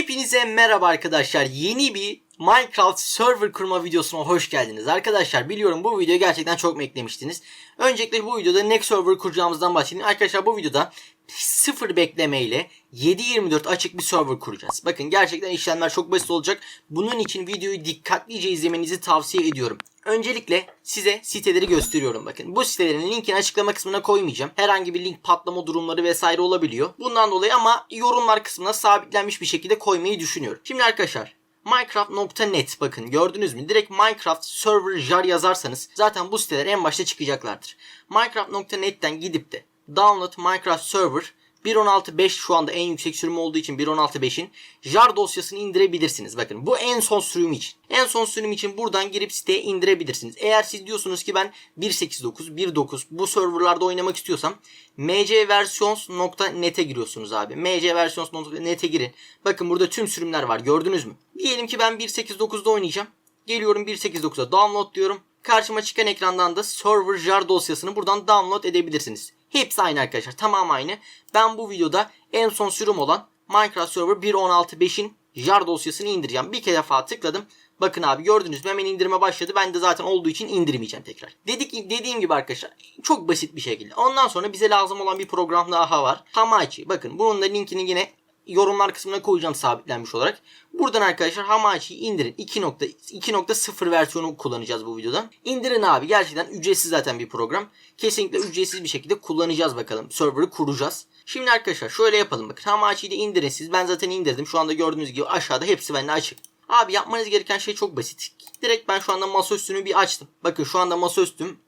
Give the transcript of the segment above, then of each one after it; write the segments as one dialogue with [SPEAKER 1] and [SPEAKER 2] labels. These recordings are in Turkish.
[SPEAKER 1] Hepinize merhaba arkadaşlar. Yeni bir Minecraft server kurma videosuna hoş geldiniz. Arkadaşlar biliyorum bu videoyu gerçekten çok beklemiştiniz. Öncelikle bu videoda next server kuracağımızdan bahsedeyim. Arkadaşlar bu videoda sıfır beklemeyle 7.24 açık bir server kuracağız. Bakın gerçekten işlemler çok basit olacak. Bunun için videoyu dikkatlice izlemenizi tavsiye ediyorum. Öncelikle size siteleri gösteriyorum bakın. Bu sitelerin linkini açıklama kısmına koymayacağım. Herhangi bir link patlama durumları vesaire olabiliyor. Bundan dolayı ama yorumlar kısmına sabitlenmiş bir şekilde koymayı düşünüyorum. Şimdi arkadaşlar Minecraft.net bakın gördünüz mü? Direkt Minecraft server jar yazarsanız zaten bu siteler en başta çıkacaklardır. Minecraft.net'ten gidip de download Minecraft server 1.16.5 şu anda en yüksek sürüm olduğu için 1.16.5'in jar dosyasını indirebilirsiniz. Bakın bu en son sürüm için. En son sürüm için buradan girip siteye indirebilirsiniz. Eğer siz diyorsunuz ki ben 1.8.9, 1.9 bu serverlarda oynamak istiyorsam mcversions.net'e giriyorsunuz abi. mcversions.net'e girin. Bakın burada tüm sürümler var gördünüz mü? Diyelim ki ben 1.8.9'da oynayacağım. Geliyorum 1.8.9'a download diyorum. Karşıma çıkan ekrandan da server jar dosyasını buradan download edebilirsiniz. Hepsi aynı arkadaşlar. Tamam aynı. Ben bu videoda en son sürüm olan Minecraft Server 1.16.5'in jar dosyasını indireceğim. Bir kere defa tıkladım. Bakın abi gördünüz mü hemen indirme başladı. Ben de zaten olduğu için indirmeyeceğim tekrar. Dedik dediğim gibi arkadaşlar çok basit bir şekilde. Ondan sonra bize lazım olan bir program daha var. Hamachi. Bakın bunun da linkini yine yorumlar kısmına koyacağım sabitlenmiş olarak. Buradan arkadaşlar Hamachi'yi indirin. 2.0 versiyonu kullanacağız bu videoda. İndirin abi. Gerçekten ücretsiz zaten bir program. Kesinlikle ücretsiz bir şekilde kullanacağız bakalım. Server'ı kuracağız. Şimdi arkadaşlar şöyle yapalım. Bakın Hamachi'yi de indirin siz. Ben zaten indirdim. Şu anda gördüğünüz gibi aşağıda hepsi bende açık. Abi yapmanız gereken şey çok basit. Direkt ben şu anda masaüstünü bir açtım. Bakın şu anda masaüstüm.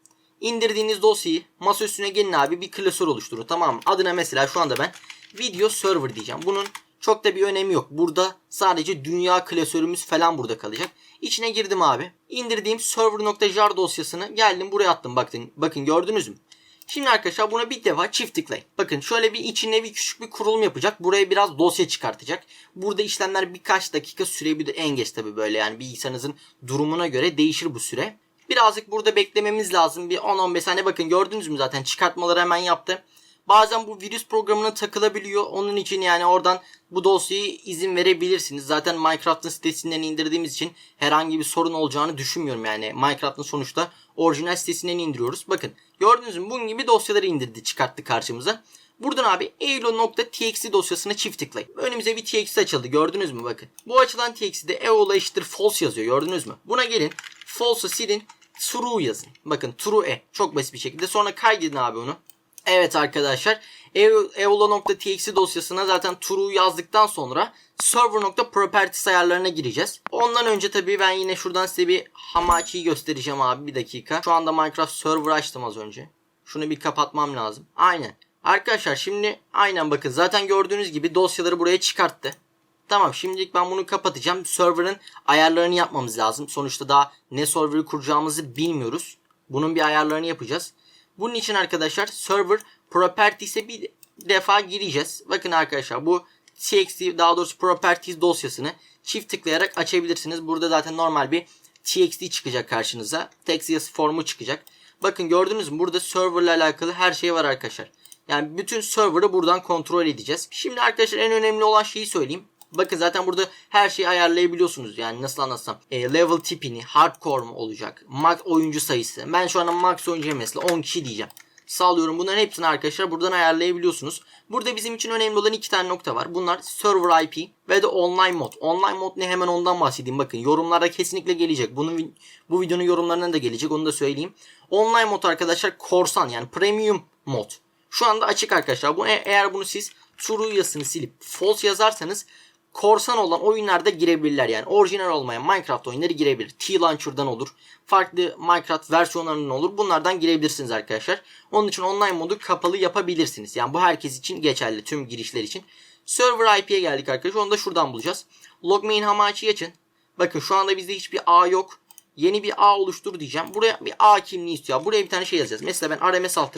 [SPEAKER 1] İndirdiğiniz dosyayı masaüstüne gelin abi bir klasör oluşturun tamam mı? Adına mesela şu anda ben video server diyeceğim. Bunun çok da bir önemi yok. Burada sadece dünya klasörümüz falan burada kalacak. İçine girdim abi. İndirdiğim server.jar dosyasını geldim buraya attım. Bakın, bakın gördünüz mü? Şimdi arkadaşlar buna bir defa çift tıklayın. Bakın şöyle bir içine bir küçük bir kurulum yapacak. Buraya biraz dosya çıkartacak. Burada işlemler birkaç dakika sürebilir. En geç tabi böyle yani bilgisayarınızın durumuna göre değişir bu süre. Birazcık burada beklememiz lazım. Bir 10-15 saniye bakın gördünüz mü zaten çıkartmaları hemen yaptı. Bazen bu virüs programına takılabiliyor. Onun için yani oradan bu dosyayı izin verebilirsiniz. Zaten Minecraft'ın sitesinden indirdiğimiz için herhangi bir sorun olacağını düşünmüyorum yani. Minecraft'ın sonuçta orijinal sitesinden indiriyoruz. Bakın gördünüz mü bunun gibi dosyaları indirdi çıkarttı karşımıza. Buradan abi eolo.txt dosyasına çift tıklayın. Önümüze bir txt açıldı gördünüz mü bakın. Bu açılan txt'de eolo eşittir false yazıyor gördünüz mü? Buna gelin false'ı silin true yazın. Bakın true e çok basit bir şekilde sonra kaydedin abi onu. Evet arkadaşlar eolo.txt dosyasına zaten true yazdıktan sonra server.properties ayarlarına gireceğiz. Ondan önce tabii ben yine şuradan size bir Hamachi'yi göstereceğim abi bir dakika. Şu anda Minecraft server açtım az önce. Şunu bir kapatmam lazım. Aynen. Arkadaşlar şimdi aynen bakın zaten gördüğünüz gibi dosyaları buraya çıkarttı. Tamam şimdilik ben bunu kapatacağım. Server'ın ayarlarını yapmamız lazım. Sonuçta daha ne server'ı kuracağımızı bilmiyoruz. Bunun bir ayarlarını yapacağız. Bunun için arkadaşlar server properties'e bir defa gireceğiz. Bakın arkadaşlar bu txt daha doğrusu properties dosyasını çift tıklayarak açabilirsiniz. Burada zaten normal bir txt çıkacak karşınıza. Text formu çıkacak. Bakın gördünüz mü burada server ile alakalı her şey var arkadaşlar. Yani bütün server'ı buradan kontrol edeceğiz. Şimdi arkadaşlar en önemli olan şeyi söyleyeyim. Bakın zaten burada her şeyi ayarlayabiliyorsunuz. Yani nasıl anlatsam. E, level tipini, hardcore mu olacak? Max oyuncu sayısı. Ben şu anda max oyuncu mesela 10 kişi diyeceğim. Sağlıyorum. Bunların hepsini arkadaşlar buradan ayarlayabiliyorsunuz. Burada bizim için önemli olan iki tane nokta var. Bunlar server IP ve de online mod. Online mod ne hemen ondan bahsedeyim. Bakın yorumlarda kesinlikle gelecek. Bunun bu videonun yorumlarına da gelecek. Onu da söyleyeyim. Online mod arkadaşlar korsan yani premium mod. Şu anda açık arkadaşlar. Bu eğer bunu siz true yazısını silip false yazarsanız korsan olan oyunlarda girebilirler yani. Orijinal olmayan Minecraft oyunları girebilir. T-Launcher'dan olur. Farklı Minecraft versiyonlarından olur. Bunlardan girebilirsiniz arkadaşlar. Onun için online modu kapalı yapabilirsiniz. Yani bu herkes için geçerli. Tüm girişler için. Server IP'ye geldik arkadaşlar. Onu da şuradan bulacağız. Logmain Hamachi'yi açın. Bakın şu anda bizde hiçbir A yok. Yeni bir A oluştur diyeceğim. Buraya bir A kimliği istiyor. Buraya bir tane şey yazacağız. Mesela ben RMS alt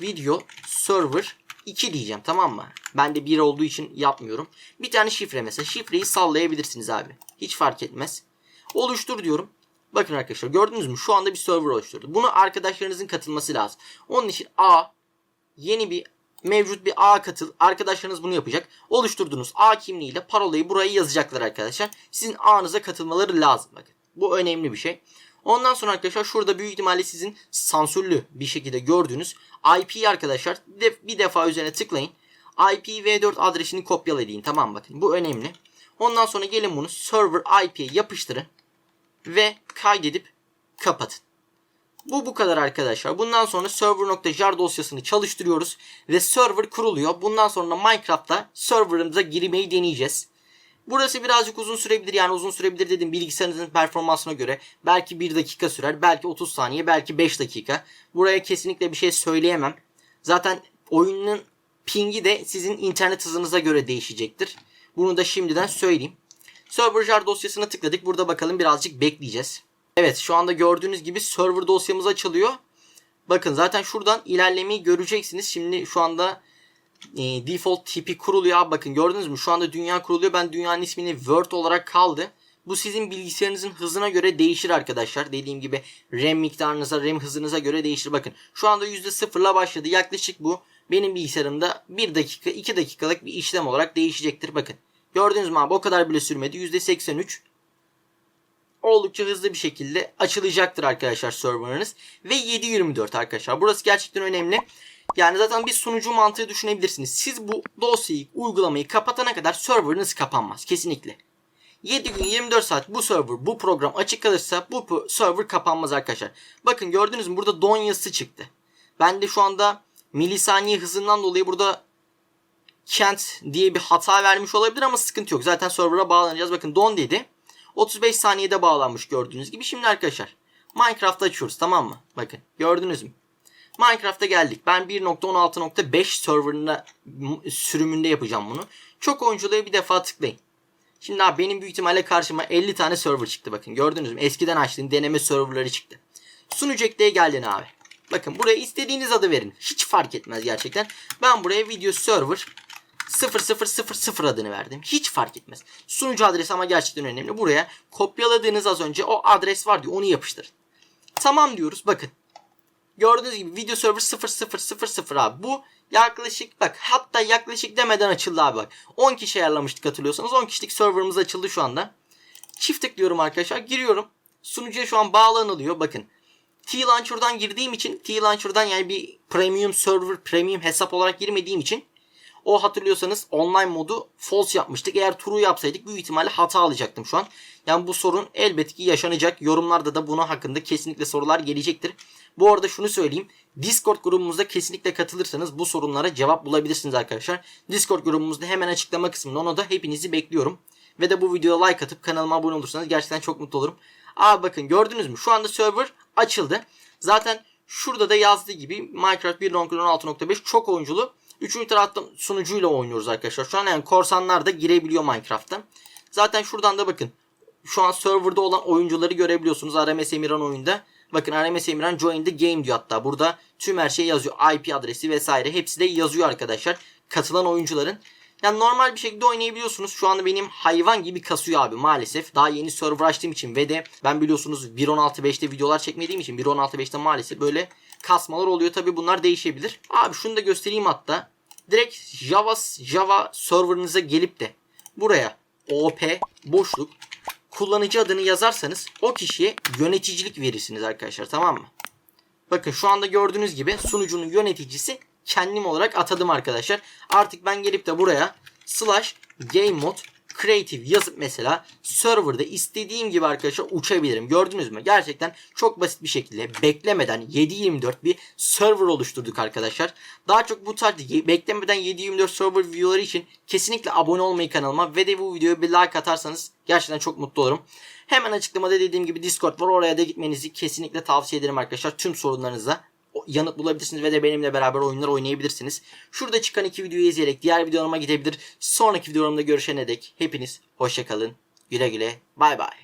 [SPEAKER 1] video server 2 diyeceğim tamam mı? Ben de 1 olduğu için yapmıyorum. Bir tane şifre mesela. Şifreyi sallayabilirsiniz abi. Hiç fark etmez. Oluştur diyorum. Bakın arkadaşlar gördünüz mü? Şu anda bir server oluşturdu. Bunu arkadaşlarınızın katılması lazım. Onun için A yeni bir mevcut bir ağ katıl. Arkadaşlarınız bunu yapacak. Oluşturduğunuz ağ kimliğiyle parolayı buraya yazacaklar arkadaşlar. Sizin ağınıza katılmaları lazım. Bakın bu önemli bir şey. Ondan sonra arkadaşlar şurada büyük ihtimalle sizin sansürlü bir şekilde gördüğünüz IP'yi arkadaşlar bir defa üzerine tıklayın. IPv4 adresini kopyalayın. Tamam bakın bu önemli. Ondan sonra gelin bunu server IP'ye yapıştırın ve kaydedip kapatın. Bu bu kadar arkadaşlar. Bundan sonra server.jar dosyasını çalıştırıyoruz ve server kuruluyor. Bundan sonra Minecraft'ta serverımıza girmeyi deneyeceğiz. Burası birazcık uzun sürebilir. Yani uzun sürebilir dedim bilgisayarınızın performansına göre. Belki 1 dakika sürer, belki 30 saniye, belki 5 dakika. Buraya kesinlikle bir şey söyleyemem. Zaten oyunun pingi de sizin internet hızınıza göre değişecektir. Bunu da şimdiden söyleyeyim. Server jar dosyasına tıkladık. Burada bakalım birazcık bekleyeceğiz. Evet şu anda gördüğünüz gibi server dosyamız açılıyor. Bakın zaten şuradan ilerlemeyi göreceksiniz. Şimdi şu anda e, default tipi kuruluyor. Abi bakın gördünüz mü? Şu anda dünya kuruluyor. Ben dünyanın ismini Word olarak kaldı. Bu sizin bilgisayarınızın hızına göre değişir arkadaşlar. Dediğim gibi RAM miktarınıza, RAM hızınıza göre değişir. Bakın şu anda %0 ile başladı. Yaklaşık bu benim bilgisayarımda 1 dakika 2 dakikalık bir işlem olarak değişecektir. Bakın gördünüz mü abi o kadar bile sürmedi. %83 oldukça hızlı bir şekilde açılacaktır arkadaşlar serverınız. Ve 7.24 arkadaşlar. Burası gerçekten önemli. Yani zaten bir sunucu mantığı düşünebilirsiniz. Siz bu dosyayı, uygulamayı kapatana kadar serverınız kapanmaz. Kesinlikle. 7 gün 24 saat bu server, bu program açık kalırsa bu server kapanmaz arkadaşlar. Bakın gördünüz mü burada don yazısı çıktı. Ben de şu anda milisaniye hızından dolayı burada kent diye bir hata vermiş olabilir ama sıkıntı yok. Zaten server'a bağlanacağız. Bakın don dedi. 35 saniyede bağlanmış gördüğünüz gibi. Şimdi arkadaşlar Minecraft'ta açıyoruz tamam mı? Bakın gördünüz mü? Minecraft'a geldik. Ben 1.16.5 serverına sürümünde yapacağım bunu. Çok oyunculuğa bir defa tıklayın. Şimdi abi benim büyük ihtimalle karşıma 50 tane server çıktı bakın. Gördünüz mü? Eskiden açtığım deneme serverları çıktı. Sunucu ekleye geldin abi. Bakın buraya istediğiniz adı verin. Hiç fark etmez gerçekten. Ben buraya video server 0000 adını verdim. Hiç fark etmez. Sunucu adresi ama gerçekten önemli. Buraya kopyaladığınız az önce o adres var diyor. Onu yapıştırın. Tamam diyoruz. Bakın. Gördüğünüz gibi video server 0000 abi. Bu yaklaşık bak hatta yaklaşık demeden açıldı abi bak. 10 kişi ayarlamıştık hatırlıyorsanız. 10 kişilik serverımız açıldı şu anda. Çift tıklıyorum arkadaşlar. Giriyorum. Sunucuya şu an bağlanılıyor. Bakın. T-Launcher'dan girdiğim için T-Launcher'dan yani bir premium server, premium hesap olarak girmediğim için o hatırlıyorsanız online modu false yapmıştık. Eğer true yapsaydık büyük ihtimalle hata alacaktım şu an. Yani bu sorun elbette ki yaşanacak. Yorumlarda da buna hakkında kesinlikle sorular gelecektir. Bu arada şunu söyleyeyim. Discord grubumuzda kesinlikle katılırsanız bu sorunlara cevap bulabilirsiniz arkadaşlar. Discord grubumuzda hemen açıklama kısmında ona da hepinizi bekliyorum. Ve de bu videoya like atıp kanalıma abone olursanız gerçekten çok mutlu olurum. Aa bakın gördünüz mü? Şu anda server açıldı. Zaten şurada da yazdığı gibi Minecraft 1.16.5 çok oyunculu. Üçüncü tarafta sunucuyla oynuyoruz arkadaşlar. Şu an yani korsanlar da girebiliyor Minecraft'ta. Zaten şuradan da bakın. Şu an serverda olan oyuncuları görebiliyorsunuz. RMS Emirhan oyunda. Bakın RMS Emirhan join the game diyor hatta. Burada tüm her şey yazıyor. IP adresi vesaire. Hepsi de yazıyor arkadaşlar. Katılan oyuncuların. Yani normal bir şekilde oynayabiliyorsunuz. Şu anda benim hayvan gibi kasıyor abi maalesef. Daha yeni server açtığım için ve de ben biliyorsunuz 1.16.5'te videolar çekmediğim için 1.16.5'te maalesef böyle kasmalar oluyor. Tabi bunlar değişebilir. Abi şunu da göstereyim hatta. Direkt Java, Java serverınıza gelip de buraya OP boşluk kullanıcı adını yazarsanız o kişiye yöneticilik verirsiniz arkadaşlar tamam mı? Bakın şu anda gördüğünüz gibi sunucunun yöneticisi kendim olarak atadım arkadaşlar. Artık ben gelip de buraya slash game mode creative yazıp mesela serverda istediğim gibi arkadaşlar uçabilirim. Gördünüz mü? Gerçekten çok basit bir şekilde beklemeden 7.24 bir server oluşturduk arkadaşlar. Daha çok bu tarz beklemeden 7.24 server videoları için kesinlikle abone olmayı kanalıma ve de bu videoya bir like atarsanız gerçekten çok mutlu olurum. Hemen açıklamada dediğim gibi Discord var. Oraya da gitmenizi kesinlikle tavsiye ederim arkadaşlar. Tüm sorunlarınıza yanıt bulabilirsiniz ve de benimle beraber oyunlar oynayabilirsiniz. Şurada çıkan iki videoyu izleyerek diğer videolarıma gidebilir. Sonraki videolarımda görüşene dek hepiniz hoşçakalın. Güle güle. Bay bay.